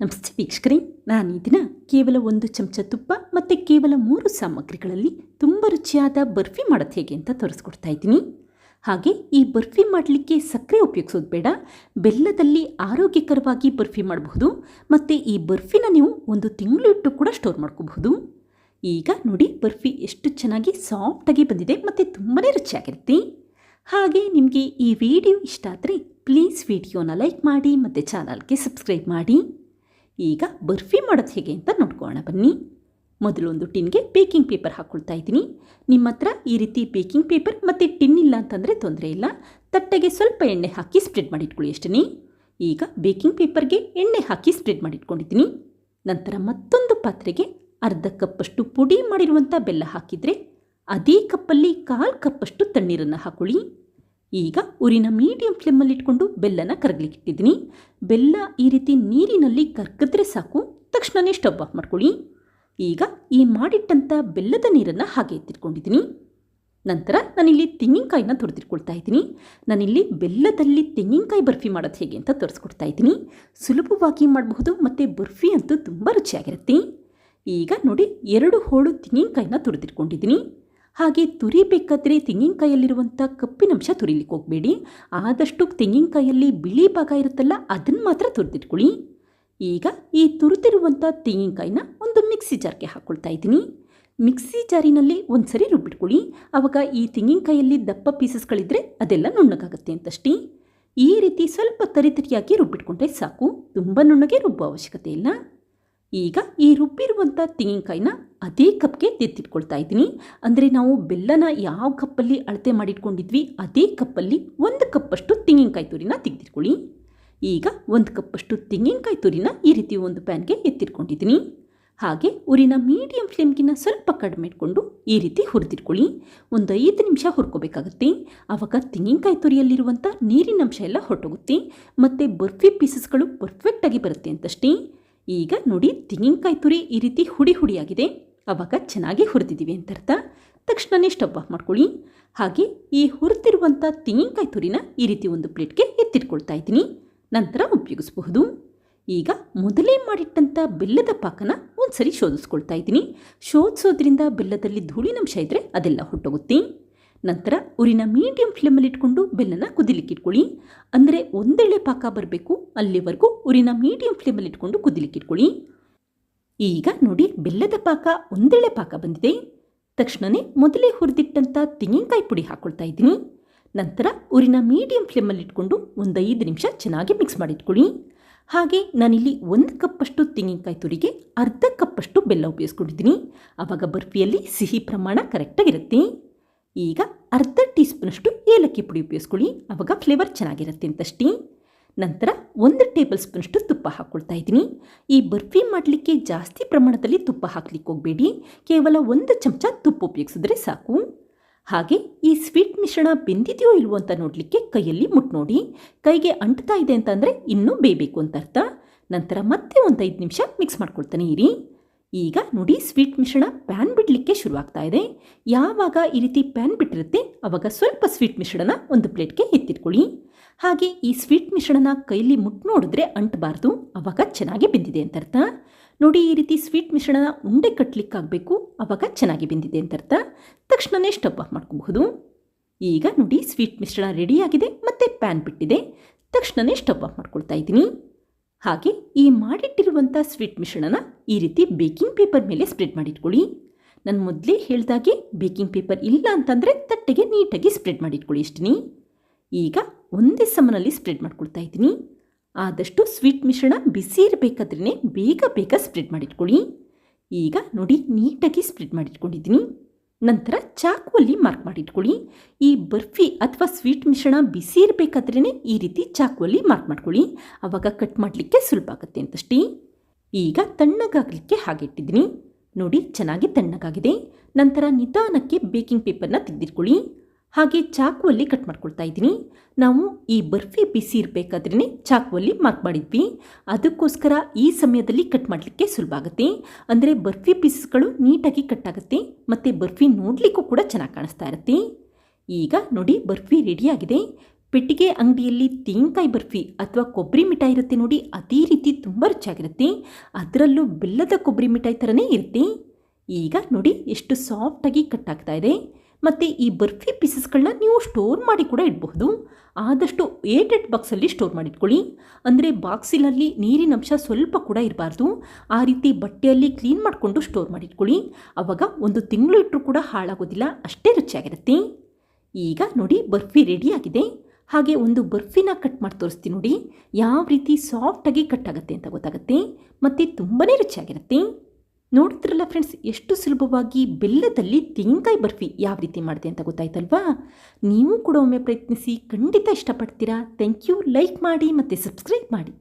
ನಮಸ್ತೆ ವೀಕ್ಷಕರೇ, ನಾನು ಈ ದಿನ ಕೇವಲ ಒಂದು ಚಮಚ ತುಪ್ಪ ಮತ್ತು ಕೇವಲ ಮೂರು ಸಾಮಗ್ರಿಗಳಲ್ಲಿ ತುಂಬ ರುಚಿಯಾದ ಬರ್ಫಿ ಮಾಡೋದು ಹೇಗೆ ಅಂತ ತೋರಿಸ್ಕೊಡ್ತಾ ಇದ್ದೀನಿ. ಹಾಗೆ ಈ ಬರ್ಫಿ ಮಾಡಲಿಕ್ಕೆ ಸಕ್ಕರೆ ಉಪಯೋಗಿಸೋದು ಬೇಡ, ಬೆಲ್ಲದಲ್ಲಿ ಆರೋಗ್ಯಕರವಾಗಿ ಬರ್ಫಿ ಮಾಡಬಹುದು, ಮತ್ತು ಈ ಬರ್ಫಿನ ನೀವು ಒಂದು ತಿಂಗಳು ಇಟ್ಟು ಕೂಡ ಸ್ಟೋರ್ ಮಾಡ್ಕೋಬಹುದು. ಈಗ ನೋಡಿ, ಬರ್ಫಿ ಎಷ್ಟು ಚೆನ್ನಾಗಿ ಸಾಫ್ಟಾಗಿ ಬಂದಿದೆ ಮತ್ತು ತುಂಬಾ ರುಚಿಯಾಗಿರುತ್ತೆ. ಹಾಗೆ ನಿಮಗೆ ಈ ವಿಡಿಯೋ ಇಷ್ಟ ಆದರೆ, ಪ್ಲೀಸ್ ವಿಡಿಯೋನ ಲೈಕ್ ಮಾಡಿ ಮತ್ತು ಚಾನಲ್ಗೆ ಸಬ್ಸ್ಕ್ರೈಬ್ ಮಾಡಿ. ಈಗ ಬರ್ಫಿ ಮಾಡೋದು ಹೇಗೆ ಅಂತ ನೋಡ್ಕೊಳ್ಳೋಣ, ಬನ್ನಿ. ಮೊದಲು ಒಂದು ಟಿನ್ಗೆ ಬೇಕಿಂಗ್ ಪೇಪರ್ ಹಾಕ್ಕೊಳ್ತಾ ಇದ್ದೀನಿ. ನಿಮ್ಮ ಹತ್ರ ಈ ರೀತಿ ಬೇಕಿಂಗ್ ಪೇಪರ್ ಮತ್ತು ಟಿನ್ ಇಲ್ಲ ಅಂತಂದರೆ ತೊಂದರೆ ಇಲ್ಲ. ತಟ್ಟೆಗೆ ಸ್ವಲ್ಪ ಎಣ್ಣೆ ಹಾಕಿ ಸ್ಪ್ರೆಡ್ ಮಾಡಿಟ್ಕೊಳ್ಳಿ ಅಷ್ಟೇ ಈಗ ಬೇಕಿಂಗ್ ಪೇಪರ್ಗೆ ಎಣ್ಣೆ ಹಾಕಿ ಸ್ಪ್ರೆಡ್ ಮಾಡಿಟ್ಕೊಂಡಿದ್ದೀನಿ. ನಂತರ ಮತ್ತೊಂದು ಪಾತ್ರೆಗೆ ಅರ್ಧ ಕಪ್ಪಷ್ಟು ಪುಡಿ ಮಾಡಿರುವಂಥ ಬೆಲ್ಲ ಹಾಕಿದರೆ ಅದೇ ಕಪ್ಪಲ್ಲಿ ಕಾಲು ಕಪ್ಪಷ್ಟು ತಣ್ಣೀರನ್ನು ಹಾಕೊಳ್ಳಿ. ಈಗ ಉರಿನ ಮೀಡಿಯಂ ಫ್ಲೇಮಲ್ಲಿ ಇಟ್ಕೊಂಡು ಬೆಲ್ಲನ ಕರಗಲಿಕ್ಕೆ ಇಟ್ಟಿದ್ದೀನಿ ಬೆಲ್ಲ ಈ ರೀತಿ ನೀರಿನಲ್ಲಿ ಕರ್ಕಿದ್ರೆ ಸಾಕು ತಕ್ಷಣವೇ ಸ್ಟವ್ ಆಫ್ ಮಾಡ್ಕೊಳ್ಳಿ. ಈಗ ಈ ಮಾಡಿಟ್ಟಂಥ ಬೆಲ್ಲದ ನೀರನ್ನು ಹಾಗೆ ಎತ್ತಿಟ್ಕೊಂಡಿದ್ದೀನಿ. ನಂತರ ನಾನಿಲ್ಲಿ ತೆಂಗಿನಕಾಯಿನ ತೊಡೆದಿಟ್ಕೊಳ್ತಾ ಇದ್ದೀನಿ. ನಾನಿಲ್ಲಿ ಬೆಲ್ಲದಲ್ಲಿ ತೆಂಗಿನಕಾಯಿ ಬರ್ಫಿ ಮಾಡೋದು ಹೇಗೆ ಅಂತ ತೋರಿಸ್ಕೊಡ್ತಾ ಇದ್ದೀನಿ. ಸುಲಭವಾಗಿ ಮಾಡಬಹುದು, ಮತ್ತು ಬರ್ಫಿ ಅಂತೂ ತುಂಬ ರುಚಿಯಾಗಿರುತ್ತೆ. ಈಗ ನೋಡಿ, ಎರಡು ಹೋಳು ತೆಂಗಿನಕಾಯಿನ ತುರಿದಿಟ್ಕೊಂಡಿದ್ದೀನಿ ಹಾಗೆ ತುರಿಬೇಕಾದ್ರೆ ತೆಂಗಿನಕಾಯಲ್ಲಿರುವಂಥ ಕಪ್ಪಿನಂಶ ತುರಿಲಿಕ್ಕೆ ಹೋಗಬೇಡಿ. ಆದಷ್ಟು ತೆಂಗಿನಕಾಯಲ್ಲಿ ಬಿಳಿ ಭಾಗ ಇರುತ್ತಲ್ಲ, ಅದನ್ನು ಮಾತ್ರ ತುರಿದಿಟ್ಕೊಳ್ಳಿ. ಈಗ ಈ ತುರಿದಿರುವಂಥ ತೆಂಗಿನಕಾಯಿನ ಒಂದು ಮಿಕ್ಸಿ ಜಾರ್ಗೆ ಹಾಕ್ಕೊಳ್ತಾ ಇದ್ದೀನಿ. ಮಿಕ್ಸಿ ಜಾರಿನಲ್ಲಿ ಒಂದು ಸರಿ ರುಬ್ಬಿಟ್ಕೊಳ್ಳಿ. ಆವಾಗ ಈ ತೆಂಗಿನಕಾಯಲ್ಲಿ ದಪ್ಪ ಪೀಸಸ್ಗಳಿದ್ದರೆ ಅದೆಲ್ಲ ನುಣ್ಣಗಾಗುತ್ತೆ ಅಂತಷ್ಟೇ. ಈ ರೀತಿ ಸ್ವಲ್ಪ ತರಿತರಿಯಾಗಿ ರುಬ್ಬಿಟ್ಕೊಂಡ್ರೆ ಸಾಕು. ತುಂಬ ನುಣ್ಣಗೆ ರುಬ್ಬೋ ಅವಶ್ಯಕತೆ ಇಲ್ಲ. ಈಗ ಈ ರುಬ್ಬಿರುವಂಥ ತೆಂಗಿನಕಾಯಿನ ಅದೇ ಕಪ್ಗೆ ತೆತ್ತಿಟ್ಕೊಳ್ತಾ ಇದ್ದೀನಿ. ಅಂದರೆ ನಾವು ಬೆಲ್ಲನ ಯಾವ ಕಪ್ಪಲ್ಲಿ ಅಳತೆ ಮಾಡಿಟ್ಕೊಂಡಿದ್ವಿ, ಅದೇ ಕಪ್ಪಲ್ಲಿ ಒಂದು ಕಪ್ಪಷ್ಟು ತೆಂಗಿನಕಾಯಿ ತುರಿನ ತೆಗೆದಿಟ್ಕೊಳ್ಳಿ. ಈಗ ಒಂದು ಕಪ್ಪಷ್ಟು ತೆಂಗಿನಕಾಯಿ ತುರಿನ ಈ ರೀತಿ ಒಂದು ಪ್ಯಾನ್ಗೆ ಎತ್ತಿಟ್ಕೊಂಡಿದ್ದೀನಿ. ಹಾಗೆ ಉರಿನ ಮೀಡಿಯಂ ಫ್ಲೇಮ್ಗಿನ ಸ್ವಲ್ಪ ಕಡಿಮೆ ಇಟ್ಕೊಂಡು ಈ ರೀತಿ ಹುರಿದಿಟ್ಕೊಳ್ಳಿ. ಒಂದು ಐದು ನಿಮಿಷ ಹುರ್ಕೋಬೇಕಾಗುತ್ತೆ. ಆವಾಗ ತೆಂಗಿನಕಾಯಿ ತುರಿಯಲ್ಲಿರುವಂಥ ನೀರಿನಂಶ ಎಲ್ಲ ಹೊರಟೋಗುತ್ತೆ. ಮತ್ತು ಬರ್ಫಿ ಪೀಸಸ್ಗಳು ಪರ್ಫೆಕ್ಟಾಗಿ ಬರುತ್ತೆ ಅಂತಷ್ಟೇ. ಈಗ ನೋಡಿ ತೆಂಗಿನಕಾಯಿ ತುರಿ ಈ ರೀತಿ ಹುಡಿ ಹುಡಿಯಾಗಿದೆ. ಅವಾಗ ಚೆನ್ನಾಗಿ ಹುರಿದಿದ್ದೀವಿ ಅಂತ ಅರ್ಥ. ತಕ್ಷಣವೇ ಸ್ಟವ್ ಆಫ್ ಮಾಡ್ಕೊಳ್ಳಿ. ಹಾಗೆ ಈ ಹುರಿದಿರುವಂಥ ತೆಂಗಿನಕಾಯಿ ತುರಿನ ಈ ರೀತಿ ಒಂದು ಪ್ಲೇಟ್ಗೆ ಎತ್ತಿಟ್ಕೊಳ್ತಾ ಇದ್ದೀನಿ. ನಂತರ ಉಪಯೋಗಿಸಬಹುದು. ಈಗ ಮೊದಲೇ ಮಾಡಿಟ್ಟಂಥ ಬೆಲ್ಲದ ಪಾಕನ ಒಂದು ಸರಿ ಶೋಧಿಸ್ಕೊಳ್ತಾ ಇದ್ದೀನಿ. ಶೋಧಿಸೋದ್ರಿಂದ ಬೆಲ್ಲದಲ್ಲಿ ಧೂಳಿನಂಶ ಇದ್ದರೆ ಅದೆಲ್ಲ ಹೊಟ್ಟೋಗುತ್ತೆ ನಂತರ ಉರಿನ ಮೀಡಿಯಂ ಫ್ಲೇಮಲ್ಲಿ ಇಟ್ಕೊಂಡು ಬೆಲ್ಲನ ಕುದಿಲಿಕ್ಕೆ ಇಟ್ಕೊಳ್ಳಿ. ಅಂದರೆ ಒಂದೆಳೆ ಪಾಕ ಬರಬೇಕು, ಅಲ್ಲಿವರೆಗೂ ಉರಿನ ಮೀಡಿಯಂ ಫ್ಲೇಮಲ್ಲಿ ಇಟ್ಕೊಂಡು ಕುದಿಲಿಕ್ಕೆ ಇಟ್ಕೊಳ್ಳಿ. ಈಗ ನೋಡಿ ಬೆಲ್ಲದ ಪಾಕ, ಒಂದೆಳೆ ಪಾಕ ಬಂದಿದೆ. ತಕ್ಷಣವೇ ಮೊದಲೇ ಹುರಿದಿಟ್ಟಂಥ ತೆಂಗಿನಕಾಯಿ ಪುಡಿ ಹಾಕ್ಕೊಳ್ತಾ ಇದ್ದೀನಿ. ನಂತರ ಉರಿನ ಮೀಡಿಯಂ ಫ್ಲೇಮಲ್ಲಿ ಇಟ್ಕೊಂಡು ಒಂದು ಐದು ನಿಮಿಷ ಚೆನ್ನಾಗಿ ಮಿಕ್ಸ್ ಮಾಡಿಟ್ಕೊಳ್ಳಿ ಹಾಗೆ ನಾನಿಲ್ಲಿ ಒಂದು ಕಪ್ಪಷ್ಟು ತೆಂಗಿನಕಾಯಿ ತುರಿಗೆ, ಅರ್ಧ ಕಪ್ಪಷ್ಟು ಬೆಲ್ಲ ಉಪಯೋಗಿಸ್ಕೊಂಡಿದ್ದೀನಿ. ಆವಾಗ ಬರ್ಫಿಯಲ್ಲಿ ಸಿಹಿ ಪ್ರಮಾಣ ಕರೆಕ್ಟಾಗಿರುತ್ತೆ ಈಗ ಅರ್ಧ ಟೀ ಸ್ಪೂನಷ್ಟು ಏಲಕ್ಕಿ ಪುಡಿ ಉಪಯೋಗಿಸ್ಕೊಳ್ಳಿ. ಆವಾಗ ಫ್ಲೇವರ್ ಚೆನ್ನಾಗಿರುತ್ತೆ ಅಂತಷ್ಟೇ. ನಂತರ ಒಂದು ಟೇಬಲ್ ಸ್ಪೂನಷ್ಟು ತುಪ್ಪ ಹಾಕ್ಕೊಳ್ತಾ ಇದ್ದೀನಿ. ಈ ಬರ್ಫಿ ಮಾಡಲಿಕ್ಕೆ ಜಾಸ್ತಿ ಪ್ರಮಾಣದಲ್ಲಿ ತುಪ್ಪ ಹಾಕ್ಲಿಕ್ಕೆ ಹೋಗಬೇಡಿ. ಕೇವಲ ಒಂದು ಚಮಚ ತುಪ್ಪ ಉಪಯೋಗಿಸಿದ್ರೆ ಸಾಕು. ಹಾಗೆ ಈ ಸ್ವೀಟ್ ಮಿಶ್ರಣ ಬೆಂದಿದೆಯೋ ಇಲ್ವೋ ಅಂತ ನೋಡಲಿಕ್ಕೆ ಕೈಯಲ್ಲಿ ಮುಟ್ಟು ನೋಡಿ. ಕೈಗೆ ಅಂಟ್ತಾ ಇದೆ ಅಂತಂದರೆ ಇನ್ನೂ ಬೇಯಬೇಕು ಅಂತ ಅರ್ಥ. ನಂತರ ಮತ್ತೆ ಒಂದು ಐದು ನಿಮಿಷ ಮಿಕ್ಸ್ ಮಾಡ್ಕೊಳ್ತಾನೆ ಇರಿ. ಈಗ ನೋಡಿ ಸ್ವೀಟ್ ಮಿಶ್ರಣ ಪ್ಯಾನ್ ಬಿಡಲಿಕ್ಕೆ ಶುರುವಾಗ್ತಾ ಇದೆ. ಯಾವಾಗ ಈ ರೀತಿ ಪ್ಯಾನ್ ಬಿಟ್ಟಿರುತ್ತೆ ಆವಾಗ ಸ್ವಲ್ಪ ಸ್ವೀಟ್ ಮಿಶ್ರಣ ಒಂದು ಪ್ಲೇಟ್ಗೆ ಎತ್ತಿಟ್ಕೊಳ್ಳಿ. ಹಾಗೆ ಈ ಸ್ವೀಟ್ ಮಿಶ್ರಣನ ಕೈಲಿ ಮುಟ್ ನೋಡಿದ್ರೆ ಅಂಟಬಾರ್ದು ಆವಾಗ ಚೆನ್ನಾಗಿ ಬೆಂದಿದೆ ಅಂತ ಅರ್ಥ ನೋಡಿ ಈ ರೀತಿ ಸ್ವೀಟ್ ಮಿಶ್ರಣ ಉಂಡೆ ಕಟ್ಟಲಿಕ್ಕಾಗಬೇಕು ಆವಾಗ ಚೆನ್ನಾಗಿ ಬೆಂದಿದೆ ಅಂತ ಅರ್ಥ ತಕ್ಷಣವೇ ಸ್ಟವ್ ಆಫ್ ಮಾಡ್ಕೋಬಹುದು. ಈಗ ನೋಡಿ ಸ್ವೀಟ್ ಮಿಶ್ರಣ ರೆಡಿಯಾಗಿದೆ ಮತ್ತು ಪ್ಯಾನ್ ಬಿಟ್ಟಿದೆ. ತಕ್ಷಣವೇ ಸ್ಟವ್ ಆಫ್ ಮಾಡ್ಕೊಳ್ತಾ ಇದ್ದೀನಿ. ಹಾಗೆ ಈ ಮಾಡಿಟ್ಟಿರುವಂಥ ಸ್ವೀಟ್ ಮಿಶ್ರಣನ ಈ ರೀತಿ ಬೇಕಿಂಗ್ ಪೇಪರ್ ಮೇಲೆ ಸ್ಪ್ರೆಡ್ ಮಾಡಿಟ್ಕೊಳ್ಳಿ. ನಾನು ಮೊದಲೇ ಹೇಳ್ದಾಗೆ ಬೇಕಿಂಗ್ ಪೇಪರ್ ಇಲ್ಲ ಅಂತಂದರೆ ತಟ್ಟೆಗೆ ನೀಟಾಗಿ ಸ್ಪ್ರೆಡ್ ಮಾಡಿಟ್ಕೊಳ್ಳಿ ಇಷ್ಟಿನಿ ಈಗ ಒಂದೇ ಸಮನಲ್ಲಿ ಸ್ಪ್ರೆಡ್ ಮಾಡ್ಕೊಳ್ತಾ ಇದ್ದೀನಿ. ಆದಷ್ಟು ಸ್ವೀಟ್ ಮಿಶ್ರಣ ಬಿಸಿ ಇರಬೇಕಾದ್ರೇ ಬೇಗ ಬೇಗ ಸ್ಪ್ರೆಡ್ ಮಾಡಿಟ್ಕೊಳ್ಳಿ. ಈಗ ನೋಡಿ ನೀಟಾಗಿ ಸ್ಪ್ರೆಡ್ ಮಾಡಿಟ್ಕೊಂಡಿದ್ದೀನಿ. ನಂತರ ಚಾಕುವಲ್ಲಿ ಮಾರ್ಕ್ ಮಾಡಿಟ್ಕೊಳ್ಳಿ. ಈ ಬರ್ಫಿ ಅಥವಾ ಸ್ವೀಟ್ ಮಿಶ್ರಣ ಬಿಸಿ ಇರಬೇಕಾದ್ರೇ ಈ ರೀತಿ ಚಾಕುವಲ್ಲಿ ಮಾರ್ಕ್ ಮಾಡ್ಕೊಳ್ಳಿ. ಆವಾಗ ಕಟ್ ಮಾಡಲಿಕ್ಕೆ ಸುಲಭ ಆಗುತ್ತೆ ಅಂತಷ್ಟೇ. ಈಗ ತಣ್ಣಗಾಗಲಿಕ್ಕೆ ಹಾಗೆ ಇಟ್ಟಿದ್ದೀನಿ. ನೋಡಿ ಚೆನ್ನಾಗಿ ತಣ್ಣಗಾಗಿದೆ. ನಂತರ ನಿಧಾನಕ್ಕೆ ಬೇಕಿಂಗ್ ಪೇಪರ್ನ ತೆಗೆದಿಟ್ಕೊಳ್ಳಿ. ಹಾಗೆ ಚಾಕುವಲ್ಲಿ ಕಟ್ ಮಾಡ್ಕೊಳ್ತಾ ಇದ್ದೀನಿ. ನಾವು ಈ ಬರ್ಫಿ ಬಿಸಿ ಇರಬೇಕಾದ್ರೇ ಚಾಕುವಲ್ಲಿ ಮಾರ್ಕ್ ಮಾಡಿದ್ವಿ. ಅದಕ್ಕೋಸ್ಕರ ಈ ಸಮಯದಲ್ಲಿ ಕಟ್ ಮಾಡಲಿಕ್ಕೆ ಸುಲಭ ಆಗುತ್ತೆ. ಅಂದರೆ ಬರ್ಫಿ ಪೀಸಸ್ಗಳು ನೀಟಾಗಿ ಕಟ್ ಆಗುತ್ತೆ, ಮತ್ತು ಬರ್ಫಿ ನೋಡಲಿಕ್ಕೂ ಕೂಡ ಚೆನ್ನಾಗಿ ಕಾಣಿಸ್ತಾ ಇರುತ್ತೆ. ಈಗ ನೋಡಿ, ಬರ್ಫಿ ರೆಡಿಯಾಗಿದೆ ಪೆಟ್ಟಿಗೆ ಅಂಗಡಿಯಲ್ಲಿ ತೆಂಗಾಯಿ ಬರ್ಫಿ ಅಥವಾ ಕೊಬ್ಬರಿ ಮಿಠಾಯಿ ಇರುತ್ತೆ ನೋಡಿ, ಅದೇ ರೀತಿ ತುಂಬ ರುಚಿಯಾಗಿರುತ್ತೆ. ಅದರಲ್ಲೂ ಬೆಲ್ಲದ ಕೊಬ್ಬರಿ ಮಿಠಾಯಿ ಥರನೇ ಇರುತ್ತೆ. ಈಗ ನೋಡಿ, ಎಷ್ಟು ಸಾಫ್ಟಾಗಿ ಕಟ್ ಆಗ್ತಾ ಇದೆ. ಮತ್ತು ಈ ಬರ್ಫಿ ಪೀಸಸ್ಗಳನ್ನ ನೀವು ಸ್ಟೋರ್ ಮಾಡಿ ಕೂಡ ಇಡಬಹುದು. ಆದಷ್ಟು ಏಟೆಡ್ ಬಾಕ್ಸಲ್ಲಿ ಸ್ಟೋರ್ ಮಾಡಿಟ್ಕೊಳ್ಳಿ ಅಂದರೆ ಬಾಕ್ಸಿನಲ್ಲಿ ನೀರಿನ ಅಂಶ ಸ್ವಲ್ಪ ಕೂಡ ಇರಬಾರ್ದು. ಆ ರೀತಿ ಬಟ್ಟೆಯಲ್ಲಿ ಕ್ಲೀನ್ ಮಾಡಿಕೊಂಡು ಸ್ಟೋರ್ ಮಾಡಿಟ್ಕೊಳ್ಳಿ ಆವಾಗ ಒಂದು ತಿಂಗಳು ಇಟ್ಟರೂ ಕೂಡ ಹಾಳಾಗೋದಿಲ್ಲ. ಅಷ್ಟೇ ರುಚಿಯಾಗಿರುತ್ತೆ. ಈಗ ನೋಡಿ ಬರ್ಫಿ ರೆಡಿಯಾಗಿದೆ ಹಾಗೆ ಒಂದು ಬರ್ಫಿನ ಕಟ್ ಮಾಡಿ ತೋರಿಸ್ತೀನಿ ನೋಡಿ. ಯಾವ ರೀತಿ ಸಾಫ್ಟಾಗಿ ಕಟ್ ಆಗುತ್ತೆ ಅಂತ ಗೊತ್ತಾಗುತ್ತೆ. ಮತ್ತು ತುಂಬಾ ರುಚಿಯಾಗಿರುತ್ತೆ. ನೋಡ್ತಿರಲ್ಲ ಫ್ರೆಂಡ್ಸ್ ಎಷ್ಟು ಸುಲಭವಾಗಿ ಬೆಲ್ಲದಲ್ಲಿ ತೆಂಗಾಯಿ ಬರ್ಫಿ ಯಾವ ರೀತಿ ಮಾಡಿದೆ ಅಂತ ಗೊತ್ತಾಯ್ತಲ್ವಾ? ನೀವು ಕೂಡ ಒಮ್ಮೆ ಪ್ರಯತ್ನಿಸಿ ಖಂಡಿತ ಇಷ್ಟಪಡ್ತೀರಾ? ಥ್ಯಾಂಕ್ ಯು ಲೈಕ್ ಮಾಡಿ ಮತ್ತು ಸಬ್ಸ್ಕ್ರೈಬ್ ಮಾಡಿ.